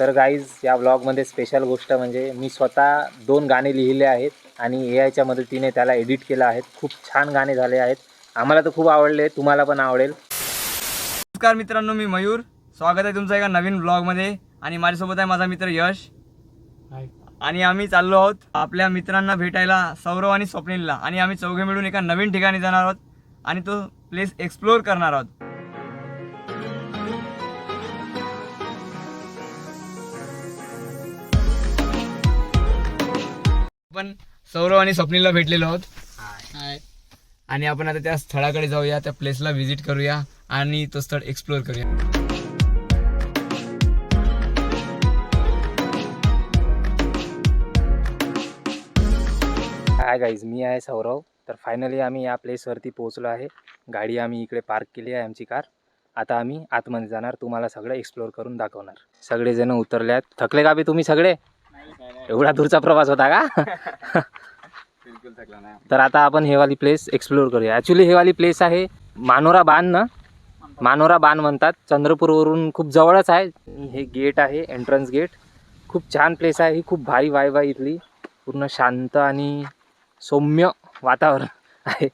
तर गाईज या ब्लॉगमध्ये स्पेशल गोष्ट म्हणजे मी स्वतः दोन गाणे लिहिले आहेत आणि ए आयच्या मदतीने त्याला एडिट केलं आहे खूप छान गाणे झाले आहेत. आम्हाला तर खूप आवडले तुम्हाला पण आवडेल. नमस्कार मित्रांनो मी मयूर. स्वागत आहे तुमचं एका नवीन ब्लॉगमध्ये आणि माझ्यासोबत आहे माझा मित्र यश. आणि आम्ही चाललो आहोत आपल्या मित्रांना भेटायला सौरव आणि स्वप्नीलला. आणि आम्ही चौघे मिळून एका नवीन ठिकाणी जाणार आहोत आणि तो प्लेस एक्सप्लोअर करणार आहोत. आपण सौरव आणि स्वप्नीलला भेटलेलो आहोत. आणि आपण आता त्या स्थळाकडे जाऊया त्या प्लेसला व्हिजिट करूया आणि तो स्थळ एक्सप्लोअर करूया. हाय गाईज मी आहे सौरव. तर फायनली आम्ही या प्लेसवरती पोहोचलो आहे. गाडी आम्ही इकडे पार्क केली आहे आमची कार आता आम्ही आतमध्ये जाणार. तुम्हाला सगळं एक्सप्लोअर करून दाखवणार. सगळेजण उतरले आहेत थकले का बे तुम्ही सगळे? एवढा दूरचा प्रवास होता का? बिलकुल थकला नाही तर आता आपण हे वाली प्लेस एक्सप्लोअर करूया. ॲक्च्युली हे वाली प्लेस आहे मानोरा बान ना? मानोरा बान म्हणतात. चंद्रपूरवरून खूप जवळच आहे. हे गेट आहे एंट्रन्स गेट खूप छान प्लेस आहे. ही खूप भारी वाईब आहे इथली. पूर्ण शांत आणि सौम्य वातावरण आहे.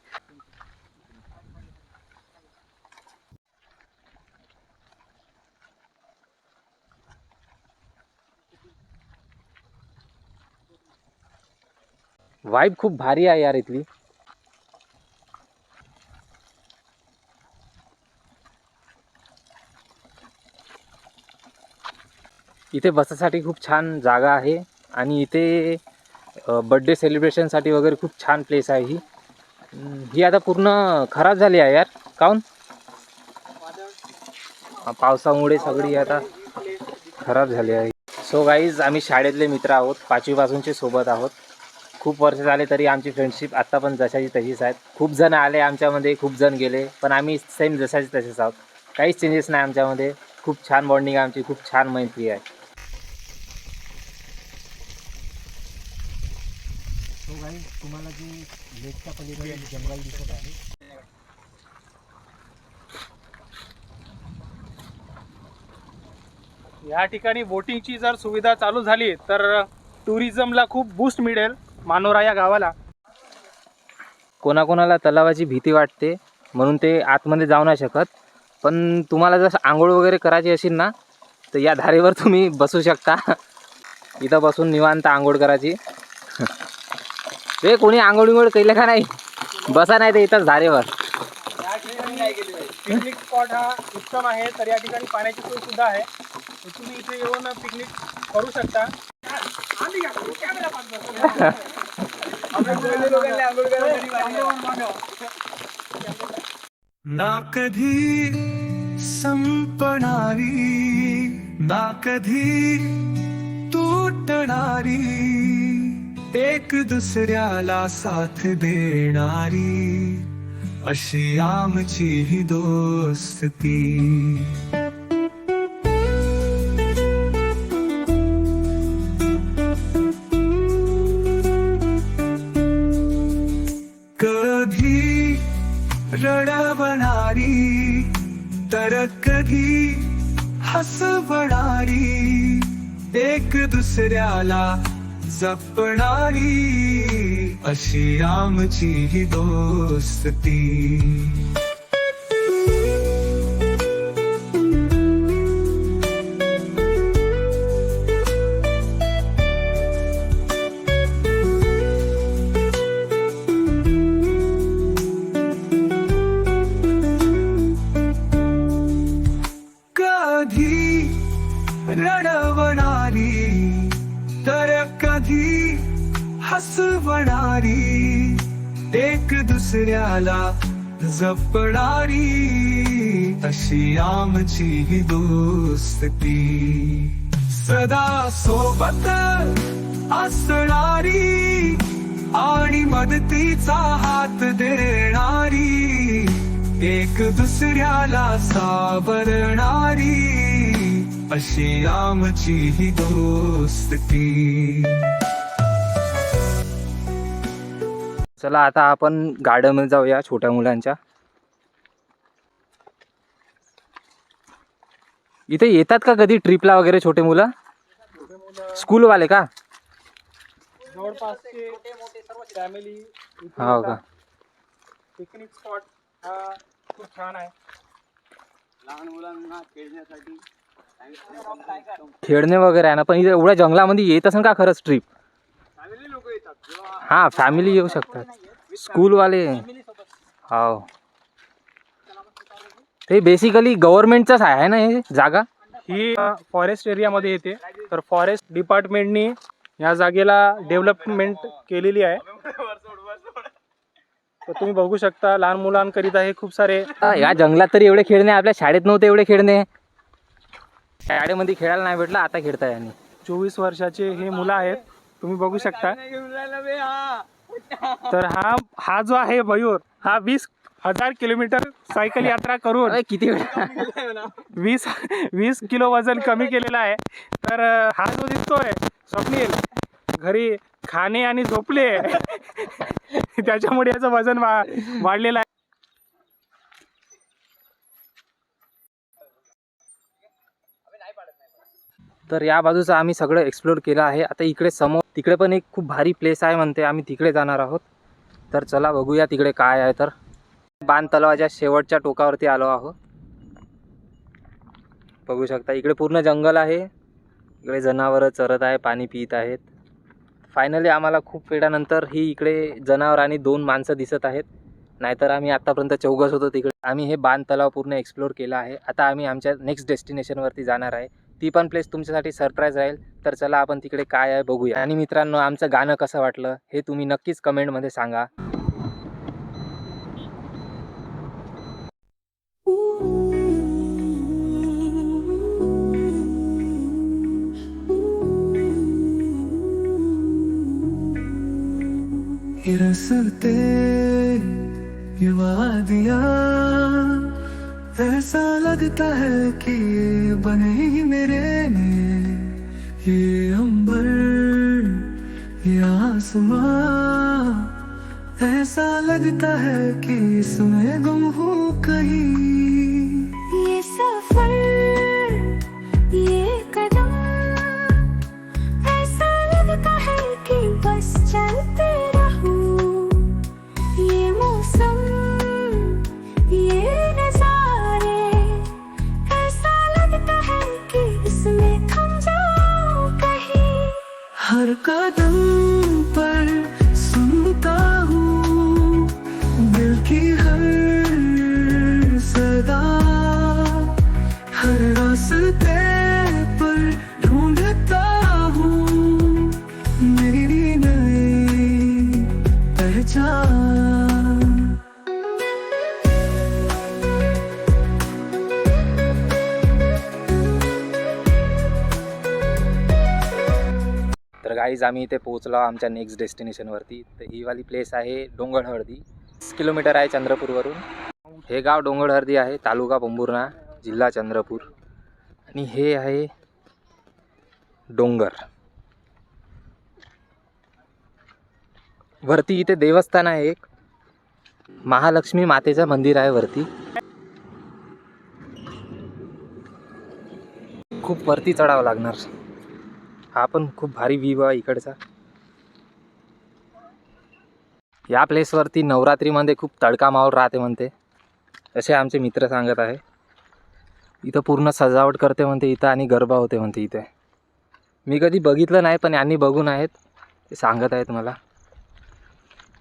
वाईब खूप भारी आहे यार इथली. इथे बसासाठी खूप छान जागा आहे आणि इथे बड्डे सेलिब्रेशनसाठी वगैरे खूप छान प्लेस आहे ही. ही आता पूर्ण खराब झाली आहे यार. काऊन? पावसामुळे सगळी आता खराब झाली आहे. सो गाईज आम्ही शाळेतले मित्र आहोत. पाचवीपासूनचे सोबत आहोत. खूप वर्ष झाले तरी आमची फ्रेंडशिप आत्ता पण जशाची तशीच आहेत. खूप जण आले आमच्यामध्ये खूप जण गेले पण आम्ही सेम जशाचे तसेच आहोत. काहीच चेंजेस नाही आमच्यामध्ये. खूप छान बॉन्डिंग आहे आमची खूप छान मैत्री आहे. तुम्हाला जी लेकच्या पलीकडे जंगल दिसत आहे. या ठिकाणी बोटिंगची जर सुविधा चालू झाली तर टुरिझमला खूप बूस्ट मिळेल. मानोरा या गावाला. कोणाकोणाला तलावाची भीती वाटते म्हणून ते आतमध्ये जाऊ नाही शकत. पण तुम्हाला जर आंघोळ वगैरे करायची असेल ना तर या धारेवर तुम्ही बसू शकता. इथं बसून निवांत आंघोळ करायची. रे कोणी आंघोळ विंघोळ केलं का नाही? बसा नाही ते इथंच धारेवर. पिकनिक स्पॉट हा उत्तम आहे तर या ठिकाणी पाण्याची सोय सुद्धा आहे. तुम्ही इथे येऊन पिकनिक करू शकता. ना कधी संपणारी ना कधी तुटणारी एक दुसऱ्याला साथ देणारी अशी आमची ही दोस्ती. तर कधी हसवणारी एक दुसऱ्याला जपणारी अशी आमची ही दोस्ती. दुसऱ्याला जपणारी अशी आमची ही दोस्ती. सदा सोबत असणारी आणि मदतीचा हात देणारी एक दुसऱ्याला सावरणारी अशी आमची ही दोस्ती. चला आता आपण गार्डनमध्ये जाऊया छोट्या मुलांच्या. इथे येतात का कधी ट्रिपला वगैरे छोटे मुलं? स्कूलवाले का? फॅमिली हो का? पिकनिक स्पॉट हा खूप छान आहे. लहान मुलांना खेळण्यासाठी खेळणे वगैरे आहे ना पण इथे एवढ्या जंगलामध्ये येत असेल का खरंच ट्रिप फॅमिली लोक येतात किंवा हा फॅमिली येऊ शकतात. स्कूलवाले हो ते बेसिकली गव्हर्नमेंटचंच आहे ना हे जागा? ही फॉरेस्ट एरियामध्ये येते. तर फॉरेस्ट डिपार्टमेंटनी या जागेला डेव्हलपमेंट केलेली आहे. तर तुम्ही बघू शकता लहान मुलांकरिता हे खूप सारे या जंगलात तरी एवढे खेळणे आपल्या शाळेत नव्हते एवढे खेळणे. शाळेमध्ये खेळायला नाही भेटलं आता खेळताय आणि. चोवीस वर्षाचे हे मुलं आहेत. तुम्ही बघू शकता. हा. तर हा हा जो आहे मयूर हा वीस हजार किलोमीटर सायकल यात्रा करून किती वेळ? वीस वीस किलो वजन कमी केलेलं आहे. तर हा जो दिसतोय स्वप्नील घरी खाणे आणि झोपले. त्याच्यामुळे याचं वजन वा वाढलेलं आहे. तर या बाजूचं आम्ही सगळं एक्सप्लोर केलं आहे. आता इकडे समोर तिकडे पण एक खूप भारी प्लेस आहे म्हणते. आम्ही तिकडे जाणार आहोत. तर चला बघूया तिकडे काय आहे तर. बाण तलावाच्या शेवटच्या टोकावरती आलो आहोत. बघू शकता इकडे पूर्ण जंगल आहे. इकडे जनावरं चरत आहे पाणी पित आहेत. फायनली आम्हाला खूप वेळानंतर ही इकडे जनावर आणि दोन माणसं दिसत आहेत. नाहीतर आम्ही आत्तापर्यंत चौघस होतो तिकडे. आम्ही हे बाण तलाव पूर्ण एक्सप्लोर केला आहे. आता आम्ही आमच्या नेक्स्ट डेस्टिनेशनवरती जाणार आहे. ती पण प्लेस तुमच्यासाठी सरप्राईज राहील. तर चला आपण तिकडे काय आहे बघूया. आणि मित्रांनो आमचं गाणं कसं वाटलं हे तुम्ही नक्कीच कमेंटमध्ये सांगा. ये रसते ये ऐसा लगता है कि ये बने ही मेरे में। ये अंबर ये आसमां। ऐसा लगता है कि इसमें गुम हूँ कहीं। गाईज आम्ही इथे पोहोचलो आमच्या नेक्स्ट डेस्टिनेशनवरती तर ही वाली प्लेस आहे डोंगरहळदी वीस किलोमीटर आहे चंद्रपूरवरून. हे गाव डोंगरहळदी आहे तालुका पंभुर्णा जिल्हा चंद्रपूर. आणि हे आहे डोंगर. वरती इथे देवस्थान आहे एक. महालक्ष्मी मातेचं मंदिर आहे वरती. खूप वरती चढावं लागणार. हा पण खूप भारी व्ह्यू आहे इकडचा. या प्लेसवरती नवरात्रीमध्ये खूप तडका माहोल राहते म्हणते. असे आमचे मित्र सांगत आहे. इथं पूर्ण सजावट करते म्हणते इथं आणि गरबा होते म्हणते इथे. मी कधी बघितलं नाही पण यांनी बघून आहेत ते सांगत आहेत मला.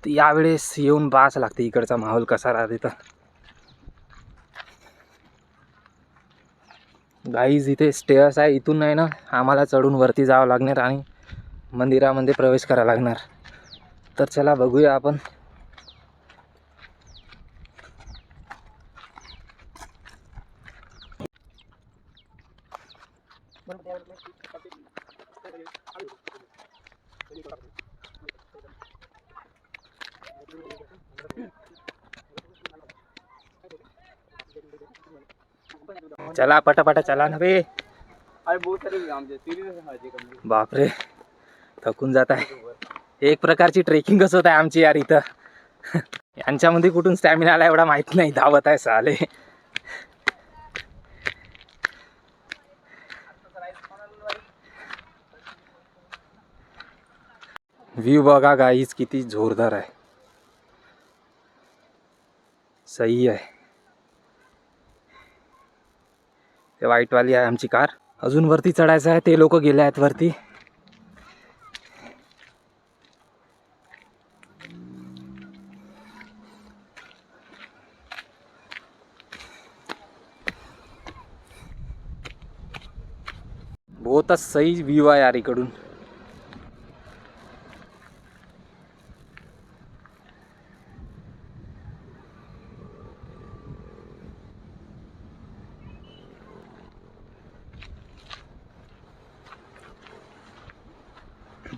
तर यावेळेस येऊन बास लागते इकडचा माहोल कसा राहते तर. गाईज इथे स्टेअर्स आहे. इथून नाही ना आम्हाला चढून वरती जावं लागणार आणि मंदिरामध्ये प्रवेश करावा लागणार. तर चला बघूया आपण. चला पटापटा चला ना बे. बापरे. थकून जात आहे. एक प्रकारची ट्रेकिंगच होत आहे आमची यार इथं. यांच्यामध्ये कुठून स्टॅमिना आला एवढा माहीत नाही. धावत आहे साले. व्ह्यू बघा गाईज किती जोरदार आहे. सही आहे. ते व्हाईटवाली आहे आमची कार. अजून वरती चढायचं आहे ते लोक गेले आहेत वरती. बहुतच सही व्ह्यू आहे यार इकडून.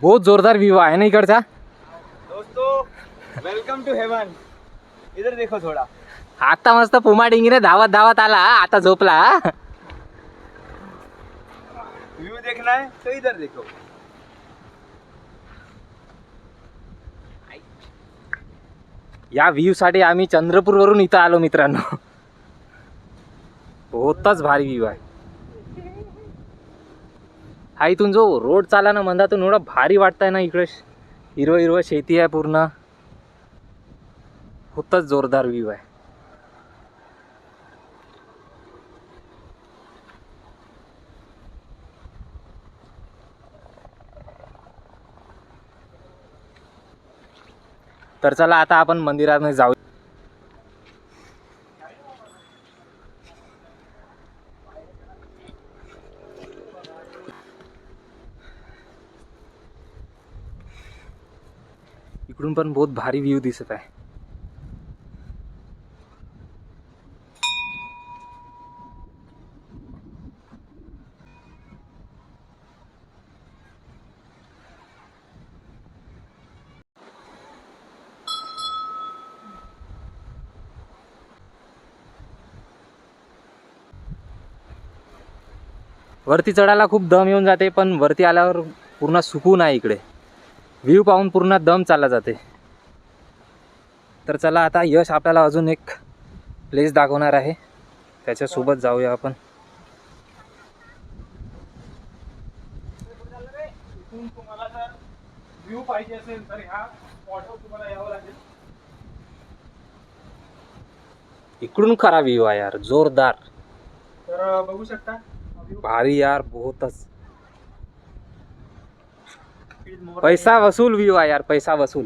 बहुत जोरदार व्यू आहे ना इकडचा? दोस्तों वेलकम टू हेवन इधर देखो थोड़ा। आता मस्त पुमा डिंगीने धावत धावत आला आता झोपला व्यू देखना है तो इधर देखो। या व्ह्यू साठी आम्ही चंद्रपूरवरून इथं आलो मित्रांनो. बहुतच भारी व्ह्यू आहे. हा इथून जो रोड चाला ना मंदातून एवढा भारी वाटतंय ना इकडे. हिरवं हिरवं शेती आहे पूर्ण. होतच जोरदार व्ह्यू आहे. तर चला आता आपण मंदिरात जाऊ इकडून पण बहुत भारी व्ह्यू दिसत आहे. वरती चढायला खूप दम येऊन जाते पण वरती आल्यावर पूर्ण सुकून आहे इकडे. व्ह्यू पाहून पूर्ण दम चालला जाते. तर चला आता यश आपल्याला अजून एक प्लेस दाखवणार आहे. त्याच्यासोबत जाऊया आपण. इथून तुम्हाला जर व्ह्यू पाहिजे असेल तर ह्या स्पॉटवर तुम्हाला यावं लागेल इकडून खरा व्ह्यू आहे यार जोरदार. तर बघू शकता. भारी यार बहुतच. पैसा वसूल व्ह्यू आहे यार पैसा वसूल.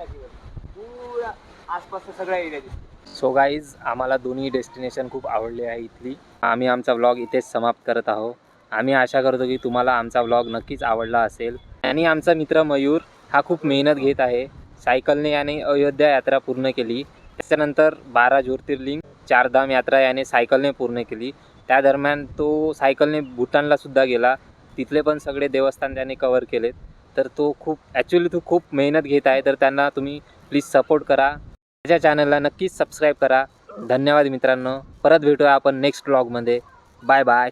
एरिया सो गाईज आम्हाला दोन्ही डेस्टिनेशन खूप आवडले आहे इथली. आम्ही आमचा व्लॉग इथेच समाप्त करत आहोत. आम्ही आशा करतो की तुम्हाला आमचा व्लॉग नक्कीच आवडला असेल. आणि आमचा मित्र मयूर हा खूप मेहनत घेत आहे. सायकलने याने अयोध्या यात्रा पूर्ण केली. त्याच्यानंतर बारा ज्योतिर्लिंग चारधाम यात्रा याने सायकलने पूर्ण केली. त्या दरम्यान तो सायकलने भूटानला सुद्धा गेला. तिथले पण सगळे देवस्थान त्याने कवर केलेत. तर तो खूप ॲक्च्युली तो खूप मेहनत घेत आहे. तर त्यांना तुम्ही प्लीज सपोर्ट करा. माझ्या चॅनलला नक्कीच सबस्क्राईब करा. धन्यवाद मित्रांनो. परत भेटूया आपण नेक्स्ट ब्लॉगमध्ये बाय बाय